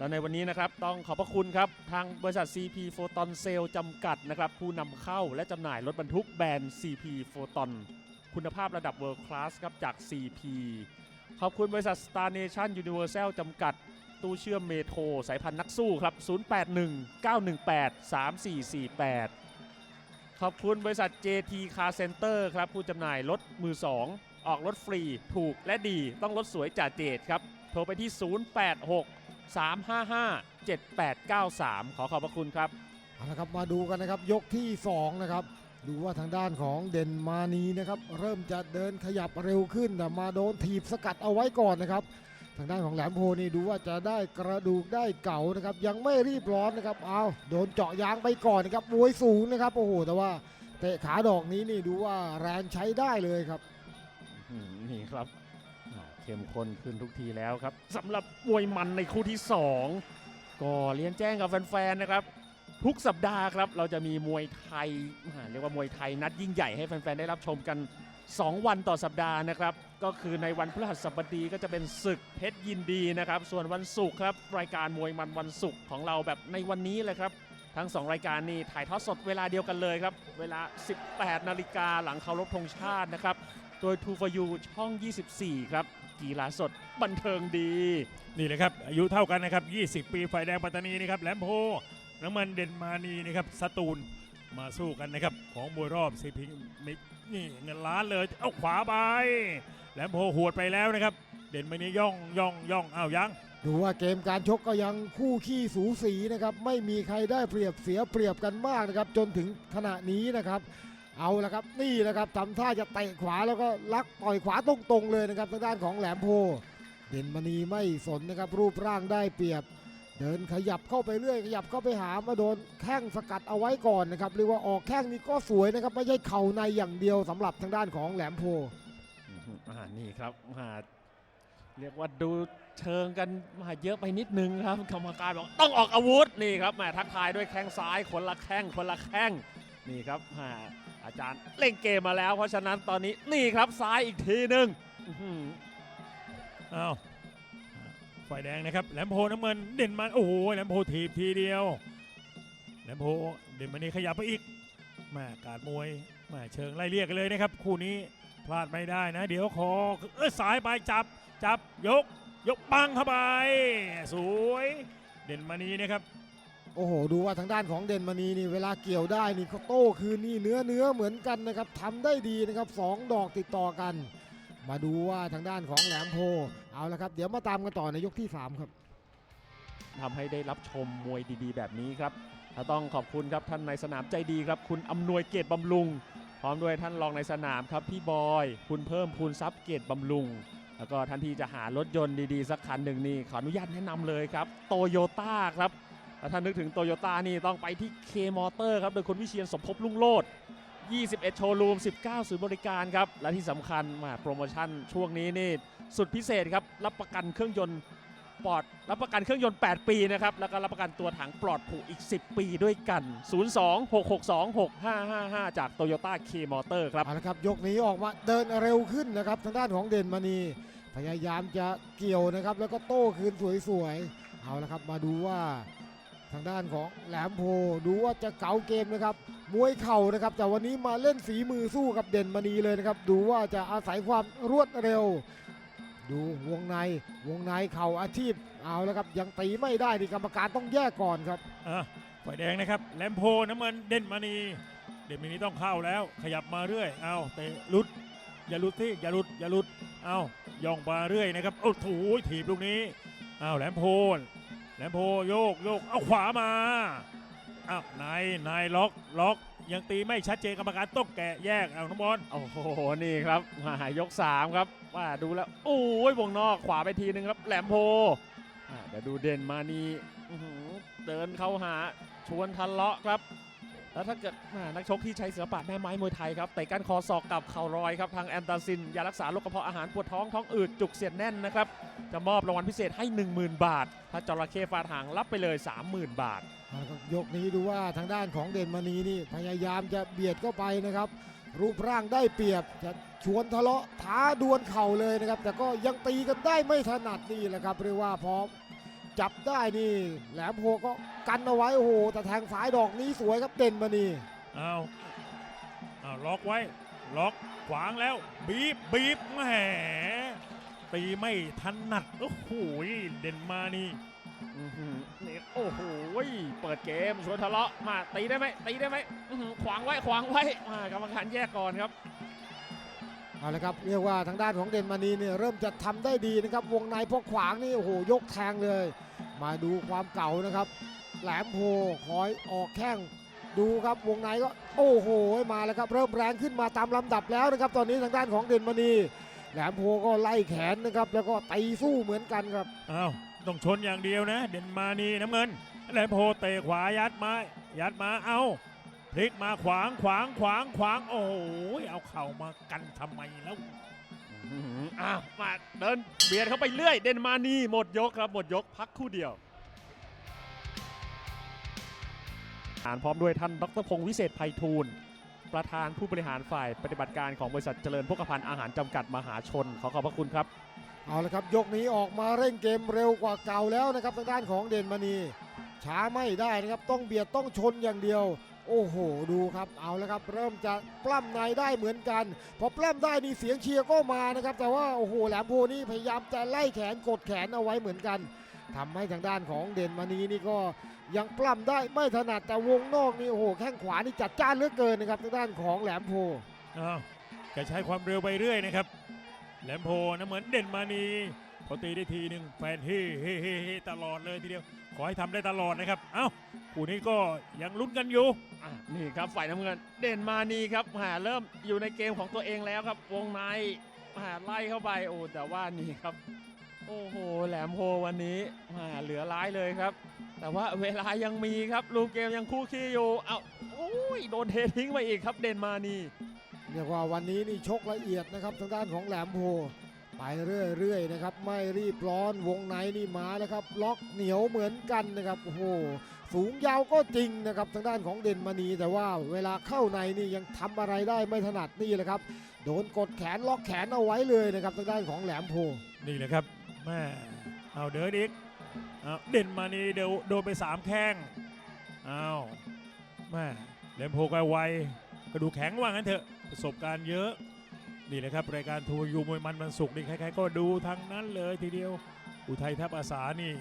และในวันนี้นะครับต้องขอบพระคุณครับ ทางบริษัท CP Photon Cell จำกัดนะครับ ผู้นำเข้าและจำหน่ายรถบรรทุกแบรนด์ CP Photon คุณภาพระดับ World Class ครับจาก CP ขอบคุณบริษัท Star Nation Universal จำกัด ตู้เชื่อมเมโทรสายพันธุ์นักสู้ครับ 081-918-3448 ขอบคุณบริษัท JT Car Center ครับ ผู้จำหน่ายรถมือ2ออกรถฟรีถูกและดีต้องรถสวยจ่าเจดครับ โทรไปที่ 086 355 7893 ขอขอบพระคุณครับ เอาละครับมาดูกันนะครับยกที่สองนะครับ ดูว่าทางด้านของเด่นมานีนะครับ เริ่มจะเดินขยับเร็วขึ้นแต่มาโดนถีบสกัดเอาไว้ก่อนนะครับ ทางด้านของแหลมโพนี่ดูว่าจะได้กระดูกได้เก่านะครับ ยังไม่รีบร้อนนะครับเอาโดนเจาะยางไปก่อนนะครับมวยสูงนะครับโอ้โหแต่ว่าเตะขาดอกนี้นี่ดูว่าแรงใช้ได้เลยครับอืมนี่ครับอ่า เข้มข้นขึ้นทุกทีแล้วครับสำหรับมวยมันในคู่ที่ 2 ก็เรียนแจ้งกับแฟนๆนะครับ ทุกสัปดาห์ครับ เราจะมีมวยไทยเรียกว่ามวยไทยนัดยิ่งใหญ่ให้แฟนๆได้รับชมกัน 2 วันต่อสัปดาห์นะครับ ก็คือในวันพฤหัสบดีก็จะเป็นศึกเพชรยินดีนะครับ ส่วนวันศุกร์ครับ รายการมวยมันวันศุกร์ของเราแบบในวันนี้เลยครับทั้ง 2 รายการนี้ถ่ายทอดสดเวลาเดียวกันเลยครับ เวลา 18 นาฬิกาหลังเคารพธงชาตินะครับ โดย True for You ช่อง 24 ครับ กีฬาสดบันเทิงดี นี่เลยครับ อายุเท่ากันนะครับ 20 ปีไฟแดงปัตตานีนะครับแหลมโพน้ำมันเด่นมานีนะครับสตูลมาสู้กันนะครับ ของมวยรอบซีพิงมินี่เงินล้านเลย เอาขวาไปแหลมโพหวดไปแล้วนะครับ เด่นมานีย่องย่องย่องอ้าวยังดูว่าเกมการชกก็ยังคู่ขี้สูสีนะครับ ไม่มีใครได้เปรียบเสียเปรียบกันมากนะครับ จนถึงขณะนี้นะครับ เอาละครับนี่นะครับทำท่าจะเตะขวาแล้วก็ลักต่อยขวาตรงๆเลยนะครับทางด้านของแหลมโพเด่นมณีไม่สนนะครับรูปร่างได้เปรียบ เดินขยับเข้าไปเรื่อยขยับเข้าไปหามาโดนแข้งสกัดเอาไว้ก่อนนะครับเรียกว่าออกแข้งนี้ก็สวยนะครับไม่ใช่เข่าในอย่างเดียวสำหรับทางด้านของแหลมโพอ่านี่ครับมาเรียกว่าดูเชิงกันมาเยอะไปนิดนึงครับกรรมการบอกต้องออกอาวุธนี่ครับมาทักทายด้วยแข้งซ้ายคนละแข้งคนละแข้ง นี่ครับอาจารย์เล่นเกมมาแล้ว เพราะฉะนั้นตอนนี้นี่ครับซ้ายอีกทีหนึ่งอื้อหืออ้าวไฟแดงนะครับแหลมโพน้ำเงินเด่นมาโอ้โหแหลมโพถีบทีเดียวแหลมโพเด่นมานีขยับไปอีกม่การมวยม่เชิงไล่เรียกกันเลยนะครับคู่นี้พลาดไม่ได้นะ เดี๋ยวคอเออสายไปจับจับยก ยกปังเข้าไป สวย เด่นมานีนะครับ อ้โห ดูว่าทางด้านของเด่นมณีนี่เวลาเกี่ยวได้นี่เขาโต้คืนนี่เนื้อเนื้อเหมือนกันนะครับทำได้ดีนะครับสองดอกติดต่อกัน มาดูว่าทางด้านของแหลมโพ เอาละครับ เดี๋ยวมาตามกันต่อในยกที่ 3 ครับทำให้ได้รับชมมวยดีๆ แบบนี้ครับเราต้องขอบคุณครับท่านในสนามใจดีครับ คุณอำนวยเกียรติบำรุง พร้อมด้วยท่านรองในสนามครับพี่บอย คุณเพิ่มพูนทรัพย์เกียรติบำรุง แล้วก็ท่านที่จะหารถยนต์ดีๆ สักคันหนึ่งนี่ขออนุญาตแนะนำเลยครับโตโยต้าครับ ถ้านึกถึงโตโยต้านี่ต้องไปที่เคมอเตอร์ครับ โดยคุณวิเชียนสมภพลุ่งโลด 21 โชว์รูม 19ศูนย์บริการครับ และที่สำคัญมาโปรโมชั่นช่วงนี้นี่สุดพิเศษครับ รับประกันเครื่องยนต์ปลอด รับประกันเครื่องยนต์ 8 ปีนะครับ แล้วก็รับประกันตัวถังปลอดผูอีก 10 ปีด้วยกัน 02-662-6555 จาก Toyota K Motor ครับเอาละครับ ยกนี้ออกมาเดินเร็วขึ้นนะครับ ทางด้านของเด่นมณีพยายามจะเกี่ยวนะครับ แล้วก็โต้คืนสวยๆ เอาละครับ มาดูว่า ทางด้านของแหลมโพดูว่าจะเก๋าเกมนะครับ มวยเข่านะครับ แต่วันนี้มาเล่นฝีมือสู้กับเด่นมณีเลยนะครับ ดูว่าจะอาศัยความรวดเร็ว ดูวงในวงในเข่าอาชีพเอาแล้วครับยังตีไม่ได้ที่กรรมการต้องแยกก่อนครับอะไฟแดงนะครับแหลมโพน้ำเงินเด่นมานีเด่นมานีต้องเข้าแล้ว ขยับมาเรื่อยเอาเตะลุดอย่าลุดที่อย่าลุดอย่าลุดเอาย่องมาเรื่อยนะครับโอ้โหถีบลูกนี้เอาแหลมโพ แหลมโพโยกโยกเอาขวามาอ้าวนายนายล็อกล็อกยังตีไม่ชัดเจนกรรมการต้องแกะแยกเอาน้องบอลโอ้โหนี่ครับมายก 3 ครับว่าดูแล้วโอ้ยวงนอกขวาไปทีนึงครับ แหลมโพเดี๋ยวดูเด่นมานี่เดินเข้าหาชวนทะเลาะครับ แล้วถ้าเกิดนักชกที่ใช้ศิลปะแม่ไม้มวยไทยครับเตะก้านคอศอกกับเข่ารอยครับทางแอนตาซินยารักษาโรคกระเพาะอาหารปวดท้องท้องอืดจุกเสียดแน่นนะครับจะมอบรางวัลพิเศษให้ 10,000 บาท ถ้าจระเข้ฟาดหางรับไปเลย 30,000 บาทเอาละครับยกนี้ดูว่าทางด้านของเด่นมณีนี่พยายามจะเบียดเข้าไปนะครับ รูปร่างได้เปรียบจะชวนทะเลาะท้าดวลเข่าเลยนะครับ แต่ก็ยังตีกันได้ไม่ถนัดนี่แหละครับเรียกว่าพร้อม จับได้นี่แหลมโพก็กันเอาไว้โอ้โหแต่แทงซ้ายดอกนี้สวยครับเด่นมานีเอาเอาล็อกไว้ ล็อกขวางแล้ว บีบบีบแหมตีไม่ทันนัดโอ้โหเด่นมานี่อื้อหือนี่โอ้โหเปิดเกมชวนทะเลาะมาตีได้ไหมตีได้ไหมอื้อหือขวางไว้ขวางไว้มากรรมการแยกก่อนครับ เอาละครับเรียกว่าทางด้านของเด่นมานีเนี่ยเริ่มจะทำได้ดีนะครับ วงในพอขวางนี่โอ้โหยกแทงเลย มาดูความเก่านะครับ แหลมโพคอยออกแข้งดูครับวงในก็โอ้โหมาแล้วครับเริ่มแรงขึ้นมาตามลำดับแล้วนะครับ ตอนนี้ทางด้านของเด่นมานีแหลมโพก็ไล่แขนนะครับ แล้วก็ตีสู้เหมือนกันครับอ้าวต้องชนอย่างเดียวนะ เด่นมานีน้ำเงินแหลมโพเตะขวายัดมายัดมาเอา พลิกมาขวางขวางขวางขวางโอ้โหเอาเข่ามากันทำไมแล้วอื้อหืออ้าวมาเดินเบียดเข้าไปเรื่อย เดนมานีหมดยกครับ หมดยกพักคู่เดียว อ่านพร้อมด้วยท่านดรพงศ์วิเศษไพฑูรย์ประธานผู้บริหารฝ่ายปฏิบัติการของบริษัทเจริญพกพันธ์อาหารจำกัดมหาชน ขอขอบพระคุณครับ เอาละครับ ยกนี้ออกมาเร่งเกมเร็วกว่าเก่าแล้วนะครับทางด้านของเด่นมณีช้าไม่ได้นะครับต้องเบียดต้องชนอย่างเดียว โอ้โห ดูครับ เอาและครับ เริ่มจะปล้ำในได้เหมือนกัน พอปล้ำได้นี่เสียงเชียร์ก็มานะครับ แต่ว่าโอ้โห แหลมโพนี่พยายามจะไล่แขนกดแขนเอาไว้เหมือนกันทำให้ทางด้านของเด่นมณีนี่ก็ยังปล้ำได้ไม่ถนัดแต่วงนอกนี่โอ้โห แข้งขวานี่จัดจ้านเหลือเกินนะครับทางด้านของแหลมโพอ้าวแกใช้ความเร็วไปเรื่อยนะครับ แหลมโพนะเหมือนเด่นมานีพอตีได้ทีหนึ่งแฟนเฮ่เฮ่เฮ่เฮ่ตลอดเลยทีเดียว ขอให้ทำได้ตลอดนะครับ เอ้า คู่นี้ก็ยังลุ้นกันอยู่ อะนี่ครับฝ่ายน้ำเงิน เด่นมานีครับหาเริ่มอยู่ในเกมของตัวเองแล้วครับ วงในหาไล่เข้าไปโอ้แต่ว่านี่ครับ โอ้โหแหลมโพวันนี้หาเหลือร้ายเลยครับ แต่ว่าเวลายังมีครับลูกเกมยังคู่ขี้อยู่เอาโอ้ยโดนเททิ้งไปอีกครับ เด่นมานีเรียกว่าวันนี้นี่ชกละเอียดนะครับทางด้านของแหลมโพไปเรื่อยๆนะครับไม่รีบร้อนวงในนี่มาแล้วครับ ล็อกเหนียวเหมือนกันนะครับโอ้โห สูงยาวก็จริงนะครับทางด้านของเด่นมณีแต่ว่าเวลาเข้าในนี่ยังทำอะไรได้ไม่ถนัดนี่แหละครับโดนกดแขนล็อกแขนเอาไว้เลยนะครับทางด้านของแหลมโพนี่แหละครับแม่เอาเดินอีกเอเด่นมานีเดี๋ยวโดนไปสามแข้งเอาแม่แหลมโพกไวกระดูแข็งว่างั้นเถอะประสบการณ์เยอะนี่แหละครับรายการทัวร์ยูมวยมันมันสุกนี่ใครๆก็ดูทั้งนั้นเลยทีเดียวอุทัยทัพอาสานี่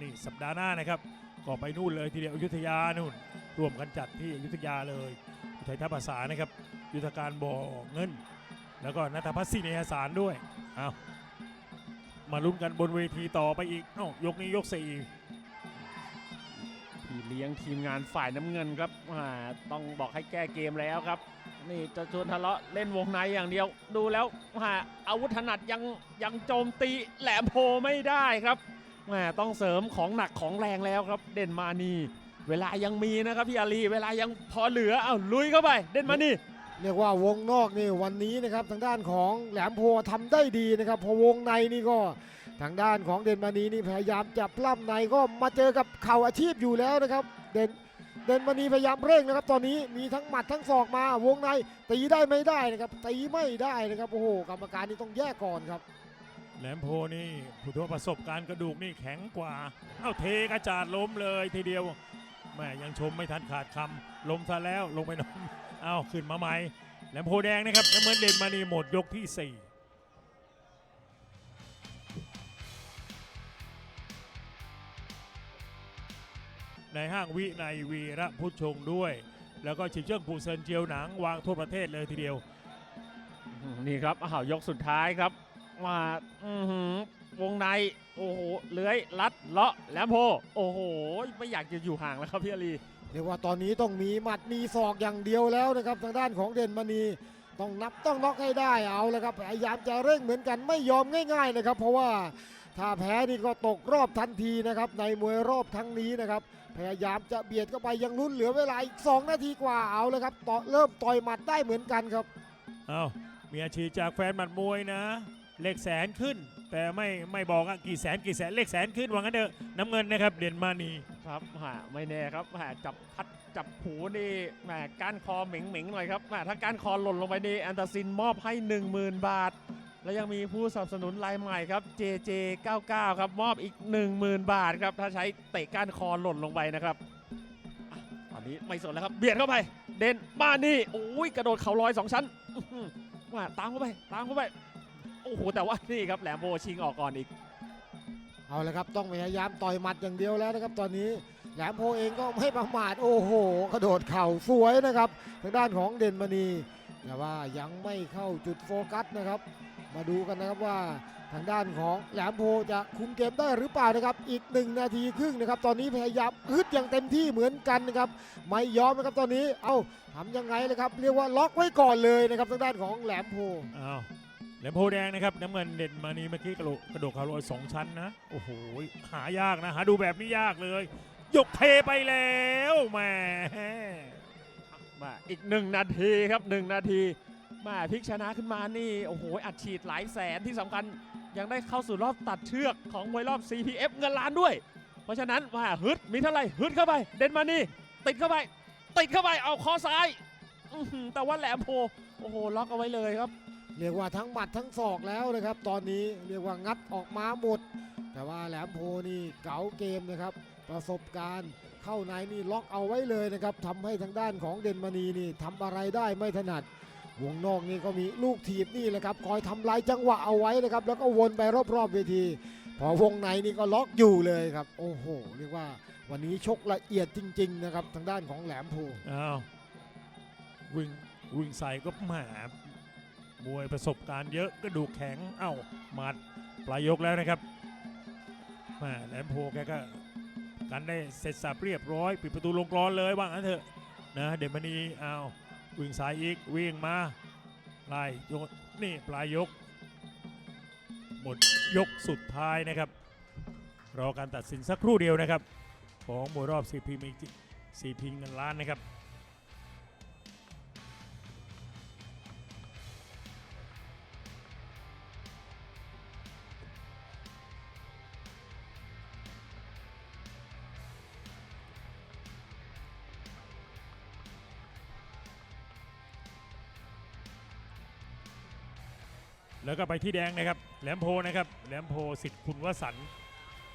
นี่สัปดาห์หน้านะครับ ก็ไปนู่นเลยทีเดียวอยุธยานู่นร่วมกันจัดที่อยุธยาเลยอุทัยทัพอาสานะครับ ยุทธการบ่อเงิน แล้วก็นัทพัฒน์ศรีเนยสารด้วยเอามาลุ้นกันบนเวทีต่อไปอีกอ้ายกนี้ยกสี่พี่เลี้ยงทีมงานฝ่ายน้ำเงินครับต้องบอกให้แก้เกมแล้วครับ นี่จะชวนทะเลาะเล่นวงในอย่างเดียว ดูแล้วอาวุธถนัดยังยังโจมตีแหลมโพไม่ได้ครับ แมต้องเสริมของหนักของแรงแล้วครับ เด่นมานีเวลายังมีนะครับพี่อาลีเวลายังพอเหลือเอาลุยเข้าไป เด่นมานีเรียกว่าวงนอกนี่วันนี้นะครับทางด้านของแหลมโพทำได้ดีนะครับพอวงในนี่ก็ทางด้านของเด่นมานีนี่พยายามจะปล้ำในก็มาเจอกับเข่าอาชีพอยู่แล้วนะครับ เด่นเด่นมานีพยายามเร่งนะครับ ตอนนี้มีทั้งหมัดทั้งศอกมาวงในตีได้ไม่ได้นะครับตีไม่ได้นะครับโอ้โหกรรมการนี่ต้องแยกก่อนครับ แหลมโพนี่ผู้ทั่วประสบการณ์กระดูกนี่แข็งกว่า เอ้าเทกระจาดล้มเลยทีเดียวแม่ยังชมไม่ทันขาดคำล้มซะแล้วลงไปนอนเอ้าขึ้นมาใหม่แหลมโพแดงนะครับน้ำเงินเด่นมานีหมดยกที่สี่ในห้างวิในวีระพุทธชงด้วย แล้วก็ชิงเจิ้งปูเซินเจียวหนังวางทั่วประเทศเลยทีเดียว นี่ครับอ้าวยกสุดท้ายครับ มาอื้อหือวงใน โอ้โห เลื้อย ลัด เลาะแหลมโพ โอ้โห ไม่อยากจะอยู่ห่างแล้วครับพี่อาลีเรียกว่าตอนนี้ต้องมีหมัดมีศอกอย่างเดียวแล้วนะครับ ทางด้านของเด่นมณี ต้องนับต้องน็อกให้ได้เอาแล้วครับ พยายามจะเร่งเหมือนกันไม่ยอมง่ายๆนะครับ เพราะว่าถ้าแพ้นี่ก็ตกรอบทันทีนะครับ ในมวยรอบครั้งนี้นะครับ พยายามจะเบียดเข้าไปยังลุ้นเหลือเวลาอีก 2 นาทีกว่าเอาแล้วครับต่อเริ่มต่อยหมัดได้เหมือนกันครับ เอามีอาชีพจากแฟนหมัดมวยนะ เลขแสนขึ้น แต่ไม่ไม่บอกอะกี่แสนกี่แสนเลขแสนขึ้นว่างั้นเถอะน้ำเงินนะครับเด่นมานีครับหาไม่แน่ครับหาจับพัดจับหูนี่แหมก้านคอเหม็งๆหน่อยครับแหมถ้าก้านคอหล่นลงไปนี่แอนตาซินมอบให้ 10,000 บาท และยังมีผู้สนับสนุนรายใหม่ครับ JJ99 ครับมอบอีก 10,000 บาทครับถ้าใช้เตะก้านคอหล่นลงไปนะครับอะตอนนี้ไม่สนแล้วครับเบียดเข้าไป เด่นมานี่โอ้ยกระโดดเข่าลอยสองชั้นอื้อหือว่าตามเข้าไปตามเข้าไป โอ้โหแต่ว่านี่ครับแหลมโบชิงออกก่อนอีก เอาละครับต้องพยายามต่อยหมัดอย่างเดียวแล้วนะครับ ตอนนี้แหลมโพเองก็ไม่ประมาทโอ้โหกระโดดเข่าสวยนะครับทางด้านของเด่นมณีแต่ว่ายังไม่เข้าจุดโฟกัสนะครับ มาดูกันนะครับว่าทางด้านของแหลมโพจะคุมเกมได้หรือเปล่านะครับ อีกหนึ่งนาทีครึ่งนะครับ ตอนนี้พยายามฮึดอย่างเต็มที่เหมือนกันนะครับ ไม่ยอมนะครับตอนนี้ เอาทำยังไงเลยครับ เรียกว่าล็อกไว้ก่อนเลยนะครับทางด้านของแหลมโพอ้าว แหลมโพแดงนะครับน้ำเงินเด่นมานีเมื่อกี้กระโดดกระโดดขาลอยสองชั้นนะ โอ้โห หายากนะ หาดูแบบนี้ยากเลย ยกเทไปแล้วแหมมาอีกหนึ่งนาทีครับหนึ่งนาทีมาพลิกชนะขึ้นมานี่ โอ้โห อัดฉีดหลายแสนที่สำคัญ ยังได้เข้าสู่รอบตัดเชือกของมวยรอบ CPF เงินล้านด้วย เพราะฉะนั้นมาฮึดมีเท่าไหร่ฮึดเข้าไป เดนมานี่ ติดเข้าไป ติดเข้าไปเอาคอซ้ายแต่ว่าแหลมโพโอ้โหล็อกเอาไว้เลยครับ เรียกว่าทั้งหมัดทั้งศอกแล้วนะครับ ตอนนี้เรียกว่างัดออกมาหมด แต่ว่าแหลมโพนี่เก๋าเกมนะครับ ประสบการณ์เข้าในนี่ล็อกเอาไว้เลยนะครับทำให้ทางด้านของเดนมานีนี่ทำอะไรได้ไม่ถนัดวงนอกนี่ก็มีลูกถีบนี่แหละครับคอยทำลายจังหวะเอาไว้นะครับ แล้วก็วนไปรอบๆเวที พอวงในนี่ก็ล็อกอยู่เลยครับ โอ้โห เรียกว่าวันนี้ชกละเอียดจริง ๆ นะครับ ทางด้านของแหลมโพอ้าววิ่งวิ่งใส่ก็แหม มวยประสบการณ์เยอะก็ดูแข็งเอ้าหมัดปลายยกแล้วนะครับแหมแหลมโพแกก็กันได้เสร็จสับเรียบร้อยปิดประตูลงกรอนเลยว่างั้นเถอะนะเดมณีอ้าววิ่งสายอีกวิ่งมาไล่ยกนี่ปลายยก หมดยกสุดท้ายนะครับ รอการตัดสินสักครู่เดียวนะครับ ของมวยรอบซีพีมีซีพีเงินล้านนะครับ แล้วก็ไปที่แดงนะครับ แหลมโพนะครับ แหลมโพสิทธิ์คุณวสันต์